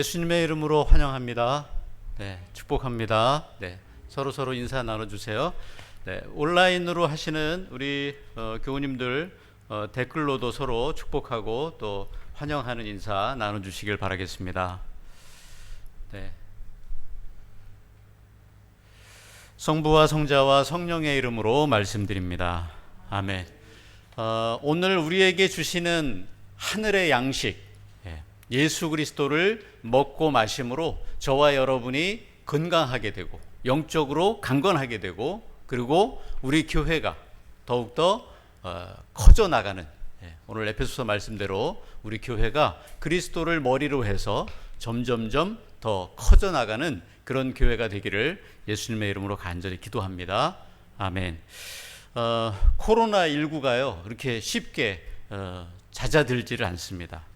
예수님의 이름으로 환영합니다. 네, 축복합니다. 네, 서로 서로 인사 나눠주세요. 네, 온라인으로 하시는 우리 어, 교우님들 어, 댓글로도 서로 축복하고 또 환영하는 인사 나눠주시길 바라겠습니다. 네. 성부와 성자와 성령의 이름으로 말씀드립니다. 아멘. 어, 오늘 우리에게 주시는 하늘의 양식, 예, 예수 그리스도를 먹고 마심으로 저와 여러분이 건강하게 되고 영적으로 강건하게 되고 그리고 우리 교회가 더욱더 어, 커져 나가는 예, 오늘 에페소서 말씀대로 우리 교회가 그리스도를 머리로 해서 점점점 더 커져 나가는 그런 교회가 되기를 예수님의 이름으로 간절히 기도합니다. 아멘. 어, 코로나 19가요 그렇게 쉽게 어, 잦아들지를 않습니다.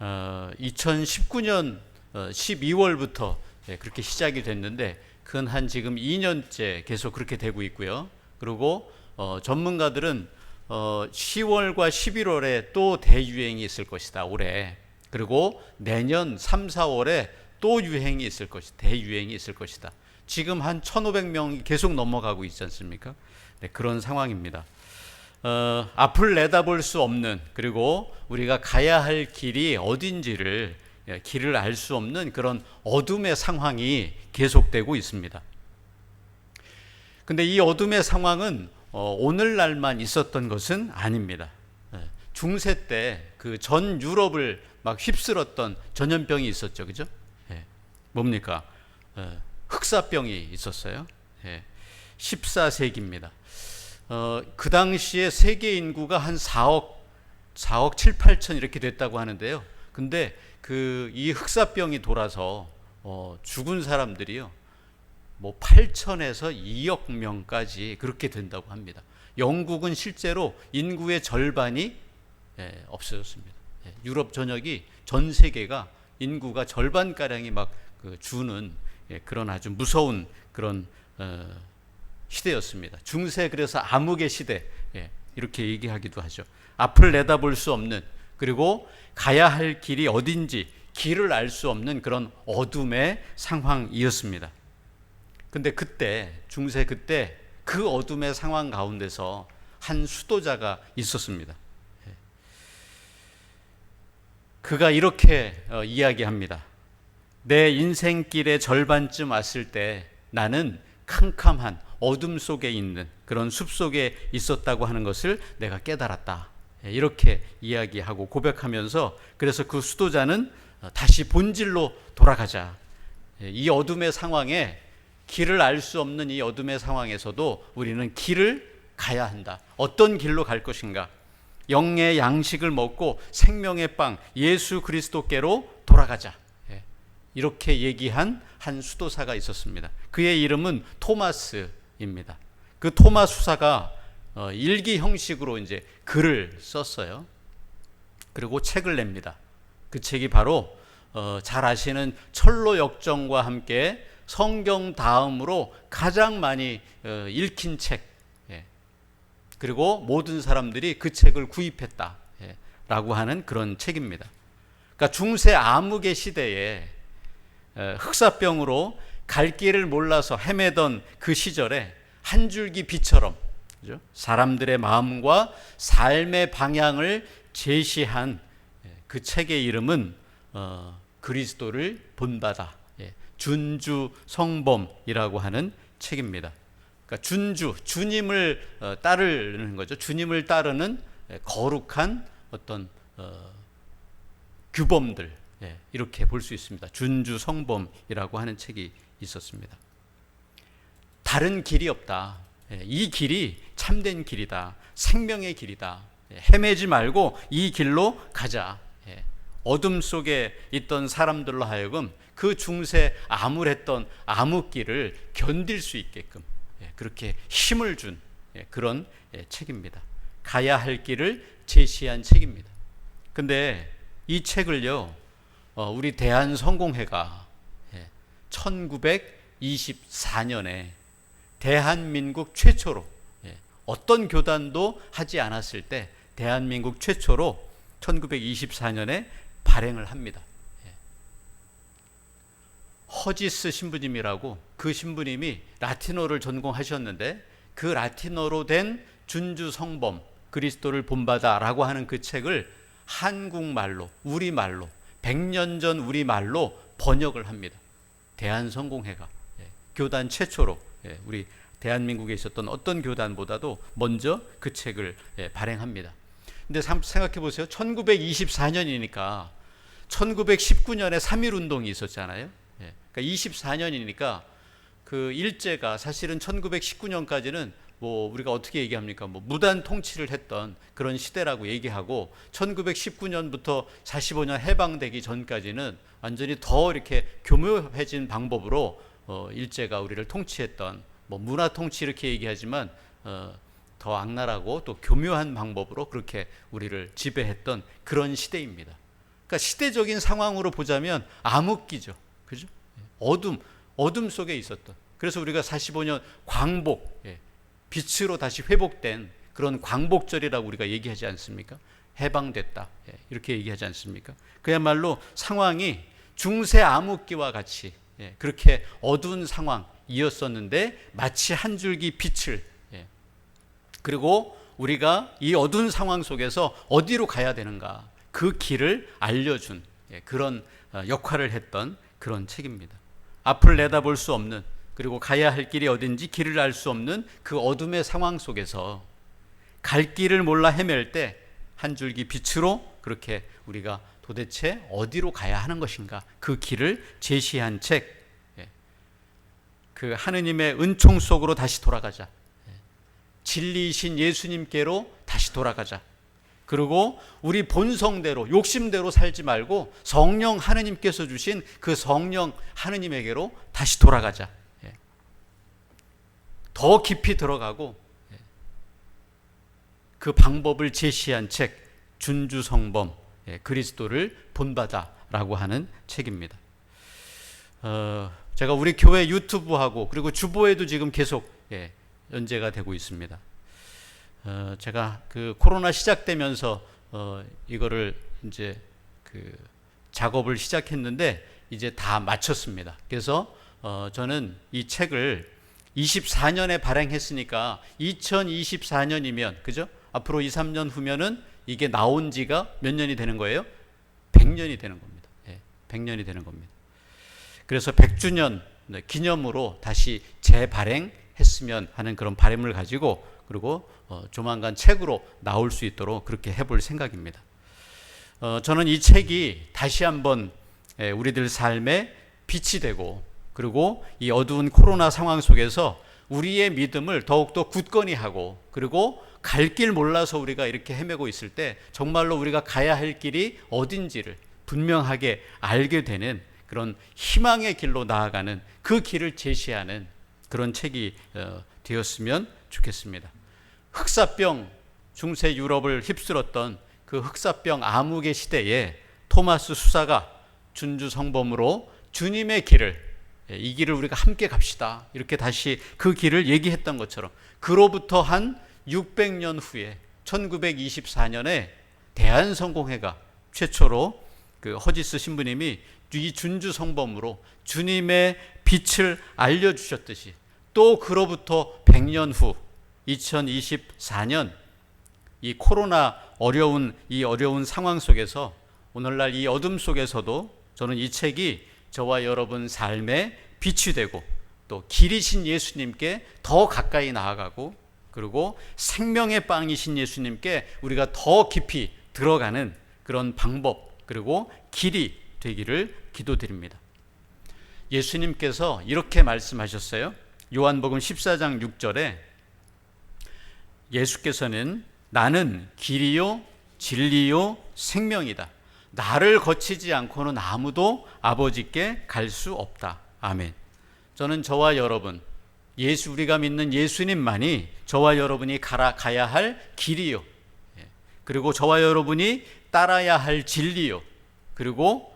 예. 어, 2019년 어, 12월부터 예, 그렇게 시작이 됐는데 근한 지금 2년째 계속 그렇게 되고 있고요. 그리고 어, 전문가들은 어, 10월과 11월에 또 대유행이 있을 것이다 올해. 그리고 내년 3, 4월에 또 유행이 있을 것이 대유행이 있을 것이다. 지금 한 1,500명이 계속 넘어가고 있지 않습니까? 네, 그런 상황입니다. 어, 앞을 내다볼 수 없는 그리고 우리가 가야 할 길이 어딘지를 예, 길을 알 수 없는 그런 어둠의 상황이 계속되고 있습니다. 근데 이 어둠의 상황은 어, 오늘날만 있었던 것은 아닙니다. 예, 중세 때 그 전 유럽을 막 휩쓸었던 전염병이 있었죠, 그죠? 예, 뭡니까? 예, 흑사병이 있었어요. 예, 14세기입니다. 어, 그 당시에 세계 인구가 한 4억 4억 7, 8천 이렇게 됐다고 하는데요. 근데 그 이 흑사병이 돌아서 어, 죽은 사람들이요. 뭐 8천에서 2억 명까지 그렇게 된다고 합니다. 영국은 실제로 인구의 절반이 예, 없어졌습니다. 예, 유럽 전역이 전 세계가 인구가 절반 가량이 막 그 주는 예, 그런 아주 무서운 그런 어, 시대였습니다. 중세 그래서 암흑의 시대 예, 이렇게 얘기하기도 하죠. 앞을 내다볼 수 없는 그리고 가야 할 길이 어딘지 길을 알 수 없는 그런 어둠의 상황이었습니다. 근데 그때 중세 그때 그 어둠의 상황 가운데서 한 수도자가 있었습니다. 예. 그가 이렇게 어, 이야기합니다. 내 인생길의 절반쯤 왔을 때 나는 캄캄한 어둠 속에 있는 그런 숲 속에 있었다고 하는 것을 내가 깨달았다. 예, 이렇게 이야기하고 고백하면서 그래서 그 수도자는 어, 다시 본질로 돌아가자. 예, 이 어둠의 상황에 길을 알 수 없는 이 어둠의 상황에서도 우리는 길을 가야 한다. 어떤 길로 갈 것인가? 영의 양식을 먹고 생명의 빵 예수 그리스도께로 돌아가자. 예, 이렇게 얘기한 한 수도사가 있었습니다. 그의 이름은 토마스입니다. 그 토마스 수사가 어, 일기 형식으로 이제 글을 썼어요. 그리고 책을 냅니다. 그 책이 바로 어, 잘 아시는 철로 역정과 함께 성경 다음으로 가장 많이 어, 읽힌 책. 예. 그리고 모든 사람들이 그 책을 구입했다. 예. 라고 하는 그런 책입니다. 그러니까 중세 암흑의 시대에 어, 흑사병으로 갈 길을 몰라서 헤매던 그 시절에 한 줄기 빛처럼? 사람들의 마음과 삶의 방향을 제시한 예, 그 책의 이름은 어, 그리스도를 본받아 예, 준주 성범이라고 하는 책입니다. 그러니까 준주 주님을 어, 따르는 거죠. 주님을 따르는 예, 거룩한 어떤 어, 규범들 예, 이렇게 볼 수 있습니다. 준주 성범이라고 하는 책이 있었습니다. 다른 길이 없다. 예, 이 길이 참된 길이다. 생명의 길이다. 예, 헤매지 말고 이 길로 가자. 예, 어둠 속에 있던 사람들로 하여금 그 중세 암울했던 암흑길을 견딜 수 있게끔 예, 그렇게 힘을 준 예, 그런 예, 책입니다. 가야 할 길을 제시한 책입니다. 근데 이 책을요, 어, 우리 대한성공회가 예, 1924년에 대한민국 최초로 예, 어떤 교단도 하지 않았을 때 대한민국 최초로 1924년에 발행을 합니다. 예, 허지스 신부님이라고 그 신부님이 라틴어를 전공하셨는데 그 라틴어로 된 준주 성범 그리스도를 본받아라고 하는 그 책을 한국말로 우리말로 100년 전 우리말로 번역을 합니다. 대한성공회가 예, 교단 최초로 예, 우리 대한민국에 있었던 어떤 교단보다도 먼저 그 책을 예, 발행합니다. 근데 생각해 보세요. 1924년이니까 1919년에 3.1 운동이 있었잖아요. 예, 그러니까 24년이니까 그 일제가 사실은 1919년까지는 뭐 우리가 어떻게 얘기합니까? 뭐 무단 통치를 했던 그런 시대라고 얘기하고 1919년부터 45년 해방되기 전까지는 완전히 더 이렇게 교묘해진 방법으로 어, 일제가 우리를 통치했던 뭐 문화 통치 이렇게 얘기하지만 어, 더 악랄하고 또 교묘한 방법으로 그렇게 우리를 지배했던 그런 시대입니다. 그러니까 시대적인 상황으로 보자면 암흑기죠. 그죠? 어둠, 어둠 속에 있었던. 그래서 우리가 45년 광복, 예, 빛으로 다시 회복된 그런 광복절이라고 우리가 얘기하지 않습니까? 해방됐다. 예, 이렇게 얘기하지 않습니까? 그야말로 상황이 중세 암흑기와 같이 예, 그렇게 어두운 상황이었었는데 마치 한 줄기 빛을 예, 그리고 우리가 이 어두운 상황 속에서 어디로 가야 되는가 그 길을 알려준 예, 그런 어, 역할을 했던 그런 책입니다. 앞을 내다볼 수 없는 그리고 가야 할 길이 어딘지 길을 알 수 없는 그 어둠의 상황 속에서 갈 길을 몰라 헤맬 때 한 줄기 빛으로 그렇게 우리가 도대체 어디로 가야 하는 것인가 그 길을 제시한 책. 예. 그 하느님의 은총 속으로 다시 돌아가자. 예. 진리이신 예수님께로 다시 돌아가자. 그리고 우리 본성대로 욕심대로 살지 말고 성령 하느님께서 주신 그 성령 하느님에게로 다시 돌아가자. 예. 더 깊이 들어가고 예. 그 방법을 제시한 책 준주성범 예, 그리스도를 본받아라고 하는 책입니다. 어, 제가 우리 교회 유튜브하고 그리고 주보에도 지금 계속 예, 연재가 되고 있습니다. 어, 제가 그 코로나 시작되면서 어, 이거를 이제 그 작업을 시작했는데 이제 다 마쳤습니다. 그래서 어, 저는 이 책을 24년에 발행했으니까 2024년이면 그죠? 앞으로 2, 3년 후면은 이게 나온 지가 몇 년이 되는 거예요? 100년이 되는 겁니다. 예, 100년이 되는 겁니다. 그래서 100주년 기념으로 다시 재발행했으면 하는 그런 바람을 가지고 그리고 어, 조만간 책으로 나올 수 있도록 그렇게 해볼 생각입니다. 어, 저는 이 책이 다시 한번 예, 우리들 삶에 빛이 되고 그리고 이 어두운 코로나 상황 속에서 우리의 믿음을 더욱더 굳건히 하고 그리고 갈 길 몰라서 우리가 이렇게 헤매고 있을 때 정말로 우리가 가야 할 길이 어딘지를 분명하게 알게 되는 그런 희망의 길로 나아가는 그 길을 제시하는 그런 책이 어, 되었으면 좋겠습니다. 흑사병 중세 유럽을 휩쓸었던 그 흑사병 암흑의 시대에 토마스 수사가 준주 성범으로 주님의 길을 예, 이 길을 우리가 함께 갑시다. 이렇게 다시 그 길을 얘기했던 것처럼 그로부터 한 600년 후에 1924년에 대한성공회가 최초로 그 허지스 신부님이 이 준주 성범으로 주님의 빛을 알려주셨듯이 또 그로부터 100년 후 2024년 이 코로나 어려운 이 어려운 상황 속에서 오늘날 이 어둠 속에서도 저는 이 책이 저와 여러분 삶에 빛이 되고 또 길이신 예수님께 더 가까이 나아가고 그리고 생명의 빵이신 예수님께 우리가 더 깊이 들어가는 그런 방법 그리고 길이 되기를 기도드립니다. 예수님께서 이렇게 말씀하셨어요. 요한복음 14장 6절에 예수께서는 나는 길이요 진리요 생명이다. 나를 거치지 않고는 아무도 아버지께 갈 수 없다. 아멘. 저는 저와 여러분 예수 우리가 믿는 예수님만이 저와 여러분이 가라 가야 할 길이요. 예. 그리고 저와 여러분이 따라야 할 진리요. 그리고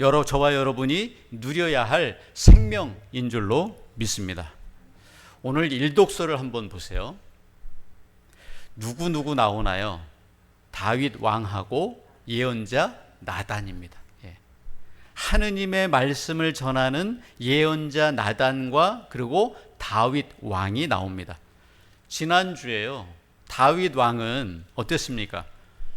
여러 저와 여러분이 누려야 할 생명인 줄로 믿습니다. 오늘 일독서를 한번 보세요. 누구 누구 나오나요? 다윗 왕하고 예언자 나단입니다. 예. 하느님의 말씀을 전하는 예언자 나단과 그리고 다윗 왕이 나옵니다. 지난주에요. 다윗 왕은 어땠습니까?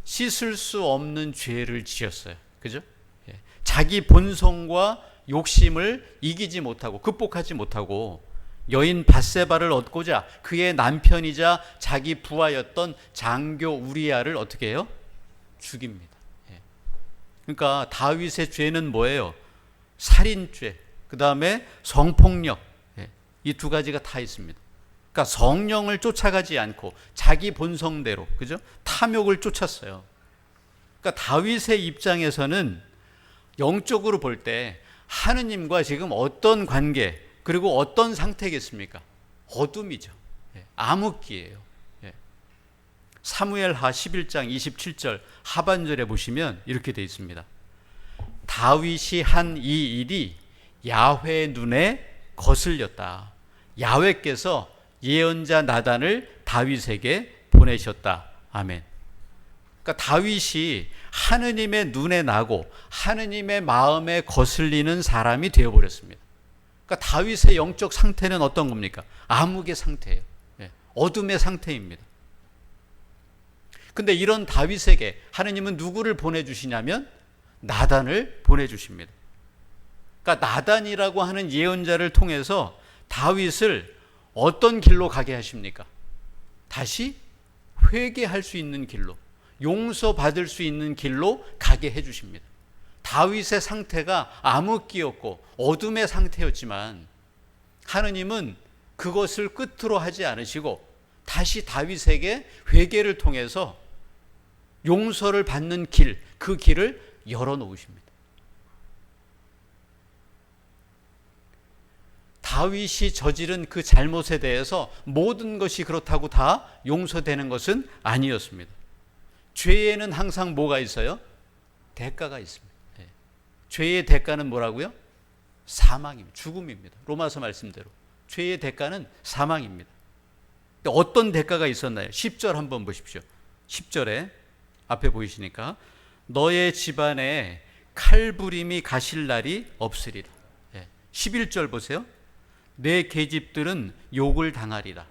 씻을 수 없는 죄를 지었어요. 그죠? 예. 자기 본성과 욕심을 이기지 못하고 극복하지 못하고 여인 바세바를 얻고자 그의 남편이자 자기 부하였던 장교 우리아를 어떻게 해요? 죽입니다. 예. 그러니까 다윗의 죄는 뭐예요? 살인죄, 그 다음에 성폭력 예. 이두 가지가 다 있습니다. 그러니까 성령을 쫓아가지 않고 자기 본성대로 그죠? 탐욕을 쫓았어요. 그러니까 다윗의 입장에서는 영적으로 볼 때 하느님과 지금 어떤 관계 그리고 어떤 상태겠습니까? 어둠이죠. 예, 암흑기예요. 예. 사무엘하 11장 27절 하반절에 보시면 이렇게 되어 있습니다. 다윗이 한 이 일이 야훼 눈에 거슬렸다. 야훼께서 예언자 나단을 다윗에게 보내셨다. 아멘. 그러니까 다윗이 하느님의 눈에 나고 하느님의 마음에 거슬리는 사람이 되어 버렸습니다. 그러니까 다윗의 영적 상태는 어떤 겁니까? 암흑의 상태예요. 예, 어둠의 상태입니다. 근데 이런 다윗에게 하느님은 누구를 보내주시냐면 나단을 보내주십니다. 그러니까 나단이라고 하는 예언자를 통해서 다윗을 어떤 길로 가게 하십니까? 다시 회개할 수 있는 길로, 용서받을 수 있는 길로 가게 해주십니다. 다윗의 상태가 암흑기였고 어둠의 상태였지만 하느님은 그것을 끝으로 하지 않으시고 다시 다윗에게 회개를 통해서 용서를 받는 길, 그 길을 열어 놓으십니다. 다윗이 저지른 그 잘못에 대해서 모든 것이 그렇다고 다 용서되는 것은 아니었습니다. 죄에는 항상 뭐가 있어요? 대가가 있습니다. 죄의 대가는 뭐라고요? 사망입니다. 죽음입니다. 로마서 말씀대로. 죄의 대가는 사망입니다. 어떤 대가가 있었나요? 10절 한번 보십시오. 10절에 앞에 보이시니까 너의 집안에 칼부림이 가실 날이 없으리라. 11절 보세요. 내 계집들은 욕을 당하리라.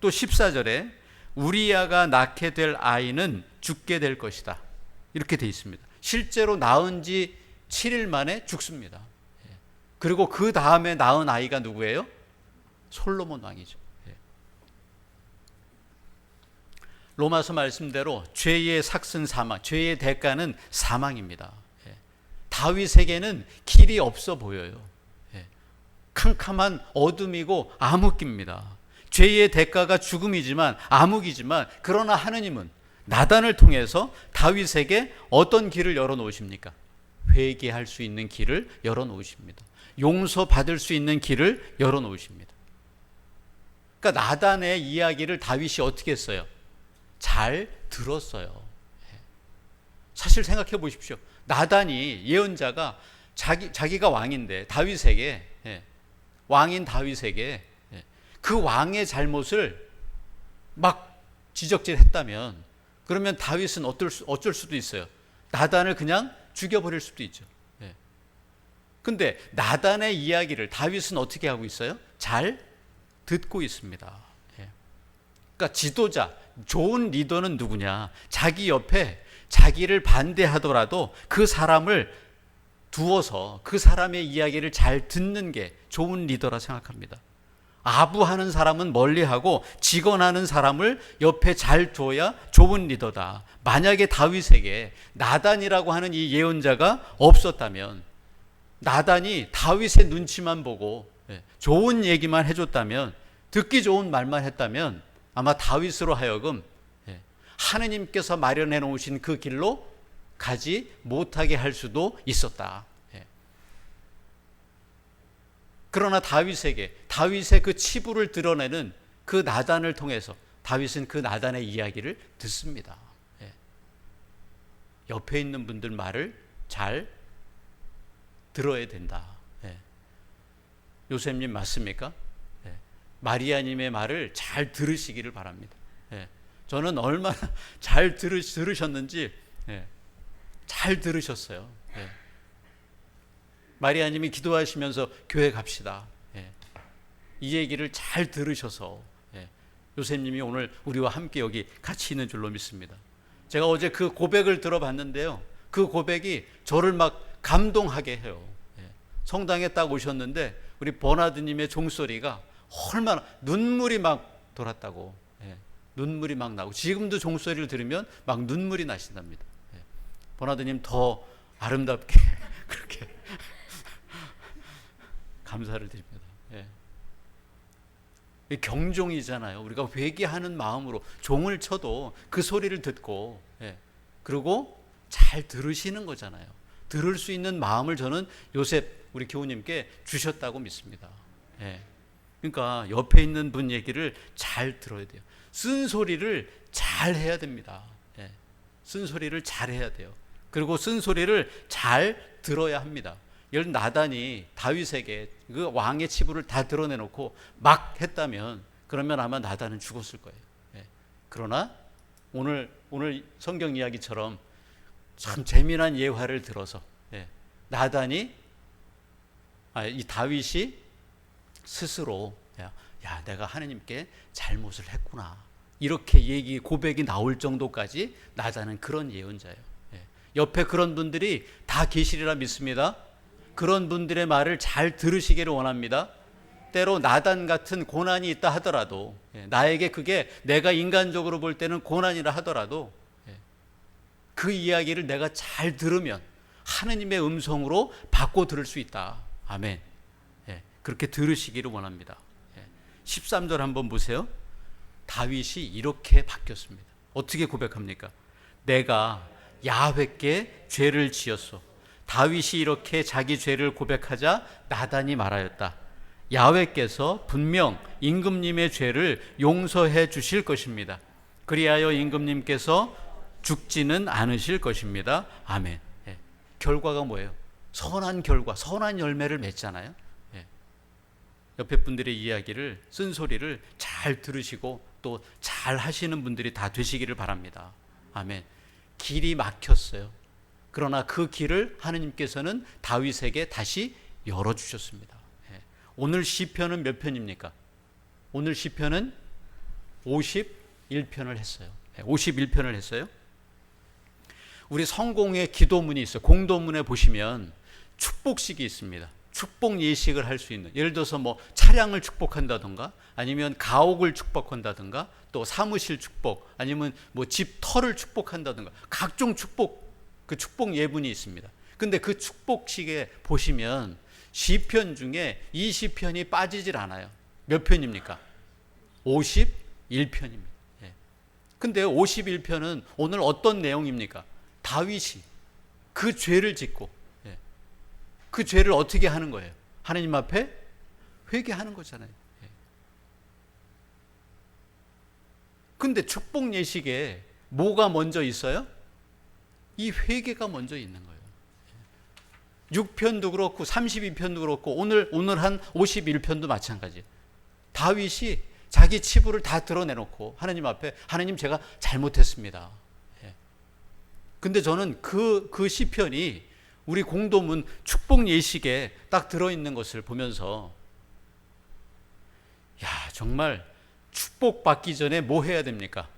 또 14절에 우리야가 낳게 될 아이는 죽게 될 것이다. 이렇게 돼 있습니다. 실제로 낳은 지 7일 만에 죽습니다. 예. 그리고 그 다음에 낳은 아이가 누구예요? 솔로몬 왕이죠. 예. 로마서 말씀대로 죄의 삭슨 사망, 죄의 대가는 사망입니다. 예. 다윗에게는 길이 없어 보여요. 캄캄한 어둠이고 암흑입니다. 죄의 대가가 죽음이지만 암흑이지만 그러나 하느님은 나단을 통해서 다윗에게 어떤 길을 열어 놓으십니까? 회개할 수 있는 길을 열어 놓으십니다. 용서받을 수 있는 길을 열어 놓으십니다. 그러니까 나단의 이야기를 다윗이 어떻게 했어요? 잘 들었어요. 예. 사실 생각해 보십시오. 나단이 예언자가 자기 자기가 왕인데 다윗에게 예, 왕인 다윗에게 예, 그 왕의 잘못을 막 지적질했다면 그러면 다윗은 어떨 수, 어쩔 수도 있어요. 나단을 그냥 죽여버릴 수도 있죠. 예. 근데 나단의 이야기를 다윗은 어떻게 하고 있어요? 잘 듣고 있습니다. 예. 그러니까 지도자, 좋은 리더는 누구냐? 자기 옆에 자기를 반대하더라도 그 사람을 두어서 그 사람의 이야기를 잘 듣는 게 좋은 리더라 생각합니다. 아부하는 사람은 멀리하고 직언하는 사람을 옆에 잘 두어야 좋은 리더다. 만약에 다윗에게 나단이라고 하는 이 예언자가 없었다면 나단이 다윗의 눈치만 보고 예, 좋은 얘기만 해줬다면 듣기 좋은 말만 했다면 아마 다윗으로 하여금 예, 하느님께서 마련해 놓으신 그 길로 가지 못하게 할 수도 있었다. 그러나 다윗에게 다윗의 그 치부를 드러내는 그 나단을 통해서 다윗은 그 나단의 이야기를 듣습니다. 예. 옆에 있는 분들 말을 잘 들어야 된다. 예. 요셉님 맞습니까? 예. 마리아님의 말을 잘 들으시기를 바랍니다. 예. 저는 얼마나 잘 들으, 들으셨는지 예. 잘 들으셨어요. 예. 마리아님이 기도하시면서 교회 갑시다. 예. 이 얘기를 잘 들으셔서 예. 요셉님이 오늘 우리와 함께 여기 같이 있는 줄로 믿습니다. 제가 어제 그 고백을 들어봤는데요. 그 고백이 저를 막 감동하게 해요. 예. 성당에 딱 오셨는데 우리 버나드님의 종소리가 얼마나 눈물이 막 돌았다고. 예. 눈물이 막 나고 지금도 종소리를 들으면 막 눈물이 나신답니다. 예. 버나드님 더 아름답게 그렇게 감사를 드립니다. 예. 이 경종이잖아요. 우리가 회개하는 마음으로 종을 쳐도 그 소리를 듣고, 예. 그리고 잘 들으시는 거잖아요. 들을 수 있는 마음을 저는 요셉 우리 교우님께 주셨다고 믿습니다. 예. 그러니까 옆에 있는 분 얘기를 잘 들어야 돼요. 쓴 소리를 잘 해야 됩니다. 예. 쓴 소리를 잘 해야 돼요. 그리고 쓴 소리를 잘 들어야 합니다. 예를 나단이 다윗에게 그 왕의 치부를 다 드러내놓고 막 했다면 그러면 아마 나단은 죽었을 거예요. 예. 그러나 오늘 오늘 성경 이야기처럼 참 재미난 예화를 들어서 예. 나단이 아, 이 다윗이 스스로 야, 야 내가 하나님께 잘못을 했구나 이렇게 얘기 고백이 나올 정도까지 나단은 그런 예언자예요. 예. 옆에 그런 분들이 다 계시리라 믿습니다. 그런 분들의 말을 잘 들으시기를 원합니다. 때로 나단 같은 고난이 있다 하더라도 예, 나에게 그게 내가 인간적으로 볼 때는 고난이라 하더라도 예, 그 이야기를 내가 잘 들으면 하느님의 음성으로 바꿔 들을 수 있다. 아멘. 예, 그렇게 들으시기를 원합니다. 13절 한번 보세요. 다윗이 이렇게 바뀌었습니다. 어떻게 고백합니까? 내가 야훼께 죄를 지었소. 다윗이 이렇게 자기 죄를 고백하자 나단이 말하였다. 야훼께서 분명 임금님의 죄를 용서해 주실 것입니다. 그리하여 임금님께서 죽지는 않으실 것입니다. 아멘. 예. 결과가 뭐예요? 선한 결과, 선한 열매를 맺잖아요. 예. 옆에 분들의 이야기를 쓴소리를 잘 들으시고 또 잘 하시는 분들이 다 되시기를 바랍니다. 아멘. 길이 막혔어요. 그러나 그 길을 하느님께서는 다윗에게 다시 열어 주셨습니다. 예. 오늘 시편은 몇 편입니까? 오늘 시편은 51편을 했어요. 51편을 했어요. 우리 성공의 기도문이 있어요. 공도문에 보시면 축복식이 있습니다. 축복 예식을 할 수 있는 예를 들어서 뭐 차량을 축복한다든가 아니면 가옥을 축복한다든가 또 사무실 축복 아니면 뭐 집 터를 축복한다든가 각종 축복 그 축복 예문이 있습니다. 근데 그 축복식에 보시면 시편 중에 이 시편이 빠지질 않아요. 몇 편입니까? 51편입니다. 예. 근데 51편은 오늘 어떤 내용입니까? 다윗이 그 죄를 짓고 예. 그 죄를 어떻게 하는 거예요? 하나님 앞에 회개하는 거잖아요. 예. 근데 축복 예식에 뭐가 먼저 있어요? 이 회개가 먼저 있는 거예요. 6편도 그렇고 32편도 그렇고 오늘 오늘 한 51편도 마찬가지. 다윗이 자기 치부를 다 드러내놓고 하나님 앞에 하나님 제가 잘못했습니다. 예. 근데 저는 그, 그 시편이 우리 공도문 축복 예식에 딱 들어있는 것을 보면서 야, 정말 축복받기 전에 뭐 해야 됩니까?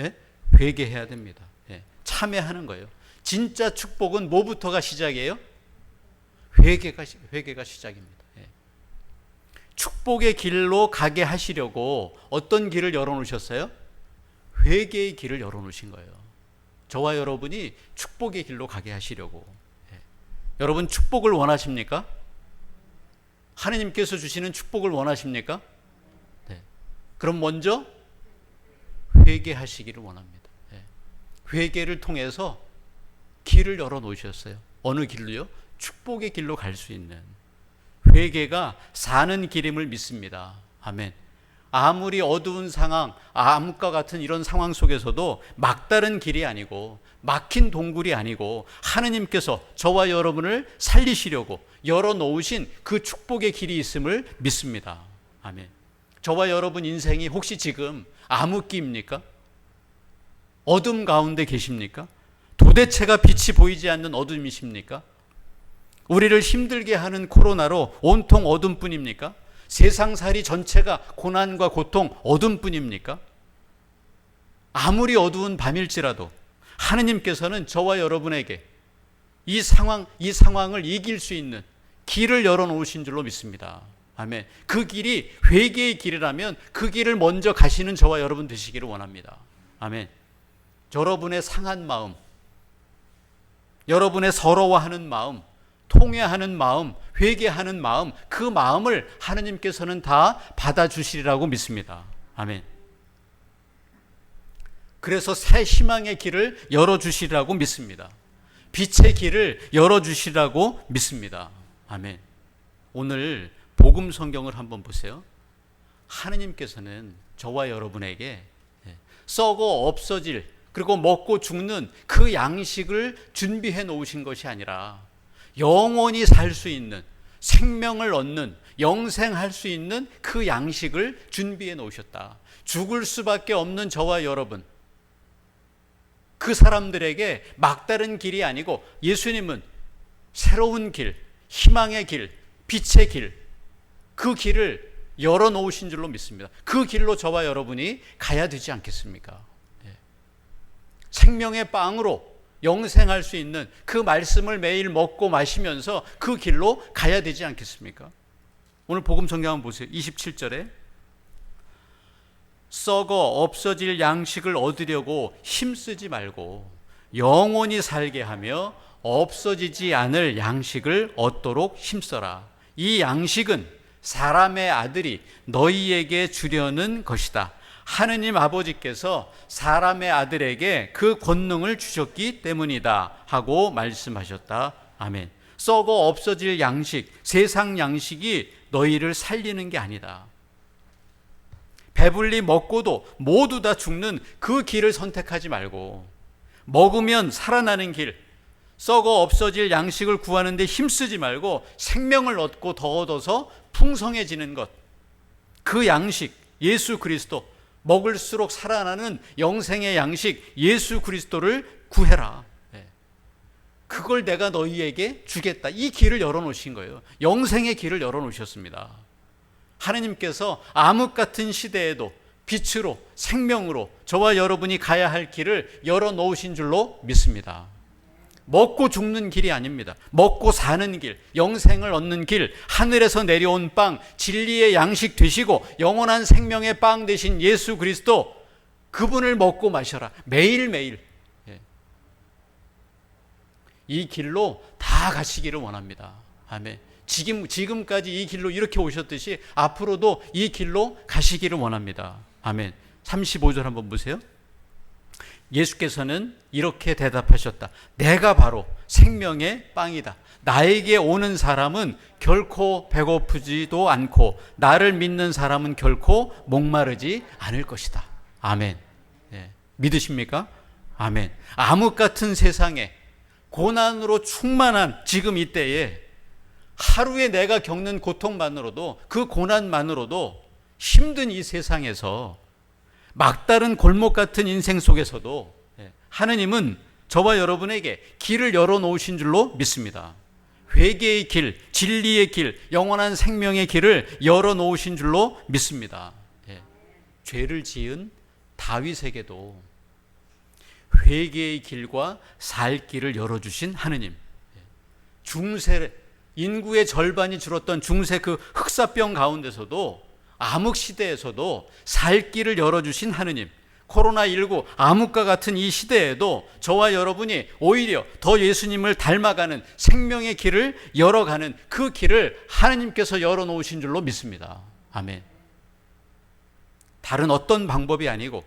예? 회개해야 됩니다. 예. 참여하는 거예요. 진짜 축복은 뭐부터가 시작이에요? 회개가, 회개가 시작입니다. 예. 축복의 길로 가게 하시려고 어떤 길을 열어놓으셨어요? 회개의 길을 열어놓으신 거예요. 저와 여러분이 축복의 길로 가게 하시려고. 예. 여러분 축복을 원하십니까? 하느님께서 주시는 축복을 원하십니까? 네. 그럼 먼저 회개하시기를 원합니다. 예. 회개를 통해서 길을 열어 놓으셨어요. 어느 길로요? 축복의 길로 갈 수 있는 회개가 사는 길임을 믿습니다. 아멘. 아무리 어두운 상황, 암흑과 같은 이런 상황 속에서도 막다른 길이 아니고 막힌 동굴이 아니고 하느님께서 저와 여러분을 살리시려고 열어 놓으신 그 축복의 길이 있음을 믿습니다. 아멘. 저와 여러분 인생이 혹시 지금 암흑기입니까? 어둠 가운데 계십니까? 도대체가 빛이 보이지 않는 어둠이십니까? 우리를 힘들게 하는 코로나로 온통 어둠뿐입니까? 세상살이 전체가 고난과 고통, 어둠뿐입니까? 아무리 어두운 밤일지라도 하느님께서는 저와 여러분에게 이 상황, 이 상황을 이길 수 있는 길을 열어놓으신 줄로 믿습니다. 아멘. 그 길이 회개의 길이라면 그 길을 먼저 가시는 저와 여러분 되시기를 원합니다. 아멘. 여러분의 상한 마음, 여러분의 서러워하는 마음, 통회하는 마음, 회개하는 마음, 그 마음을 하느님께서는 다 받아주시리라고 믿습니다. 아멘. 그래서 새 희망의 길을 열어주시리라고 믿습니다. 빛의 길을 열어주시라고 믿습니다. 아멘. 오늘 복음 성경을 한번 보세요. 하느님께서는 저와 여러분에게 예, 썩어 없어질 그리고 먹고 죽는 그 양식을 준비해 놓으신 것이 아니라 영원히 살 수 있는 생명을 얻는 영생할 수 있는 그 양식을 준비해 놓으셨다. 죽을 수밖에 없는 저와 여러분 그 사람들에게 막다른 길이 아니고 예수님은 새로운 길, 희망의 길, 빛의 길, 그 길을 열어 놓으신 줄로 믿습니다. 그 길로 저와 여러분이 가야 되지 않겠습니까? 예. 생명의 빵으로 영생할 수 있는 그 말씀을 매일 먹고 마시면서 그 길로 가야 되지 않겠습니까? 오늘 복음 성경 한번 보세요. 27절에 썩어 없어질 양식을 얻으려고 힘쓰지 말고 영원히 살게 하며 없어지지 않을 양식을 얻도록 힘써라. 이 양식은 사람의 아들이 너희에게 주려는 것이다. 하느님 아버지께서 사람의 아들에게 그 권능을 주셨기 때문이다. 하고 말씀하셨다. 아멘. 썩어 없어질 양식, 세상 양식이 너희를 살리는 게 아니다. 배불리 먹고도 모두 다 죽는 그 길을 선택하지 말고 먹으면 살아나는 길, 썩어 없어질 양식을 구하는데 힘쓰지 말고 생명을 얻고 더 얻어서 풍성해지는 것. 그 양식, 예수 그리스도, 먹을수록 살아나는 영생의 양식, 예수 그리스도를 구해라. 예. 그걸 내가 너희에게 주겠다. 이 길을 열어놓으신 거예요. 영생의 길을 열어놓으셨습니다. 하느님께서 암흑 같은 시대에도 빛으로 생명으로 저와 여러분이 가야 할 길을 열어 놓으신 줄로 믿습니다. 먹고 죽는 길이 아닙니다. 먹고 사는 길, 영생을 얻는 길, 하늘에서 내려온 빵, 진리의 양식 되시고 영원한 생명의 빵 되신 예수 그리스도 그분을 먹고 마셔라. 매일매일. 예. 이 길로 다 가시기를 원합니다. 아멘. 지금, 지금까지 이 길로 이렇게 오셨듯이 앞으로도 이 길로 가시기를 원합니다. 아멘. 35절 한번 보세요. 예수께서는 이렇게 대답하셨다. 내가 바로 생명의 빵이다. 나에게 오는 사람은 결코 배고프지도 않고 나를 믿는 사람은 결코 목마르지 않을 것이다. 아멘. 예. 믿으십니까? 아멘. 암흑 같은 세상에 고난으로 충만한 지금 이때에 하루에 내가 겪는 고통만으로도 그 고난만으로도 힘든 이 세상에서 막다른 골목 같은 인생 속에서도 예, 하느님은 저와 여러분에게 길을 열어놓으신 줄로 믿습니다. 회개의 길, 진리의 길, 영원한 생명의 길을 열어놓으신 줄로 믿습니다. 예, 죄를 지은 다윗에게도 회개의 길과 살 길을 열어주신 하느님. 예, 중세 인구의 절반이 줄었던 중세 그 흑사병 가운데서도 암흑 시대에서도 살 길을 열어주신 하느님. 코로나19 암흑과 같은 이 시대에도 저와 여러분이 오히려 더 예수님을 닮아가는 생명의 길을 열어가는 그 길을 하느님께서 열어놓으신 줄로 믿습니다. 아멘. 다른 어떤 방법이 아니고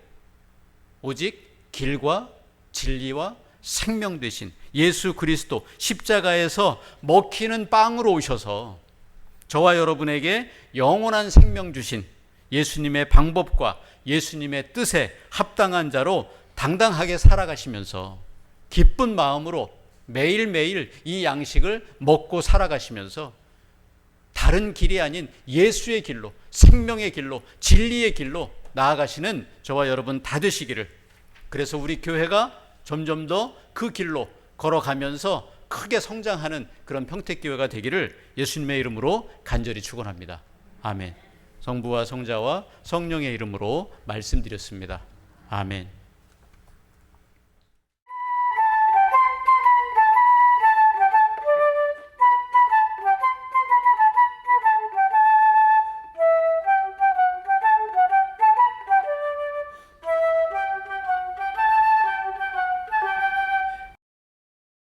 오직 길과 진리와 생명 되신 예수 그리스도 십자가에서 먹히는 빵으로 오셔서 저와 여러분에게 영원한 생명 주신 예수님의 방법과 예수님의 뜻에 합당한 자로 당당하게 살아가시면서 기쁜 마음으로 매일매일 이 양식을 먹고 살아가시면서 다른 길이 아닌 예수의 길로, 생명의 길로, 진리의 길로 나아가시는 저와 여러분 다 되시기를. 그래서 우리 교회가 점점 더 그 길로 걸어가면서 크게 성장하는 그런 평택교회가 되기를 예수님의 이름으로 간절히 축원합니다. 아멘. 성부와 성자와 성령의 이름으로 말씀드렸습니다. 아멘.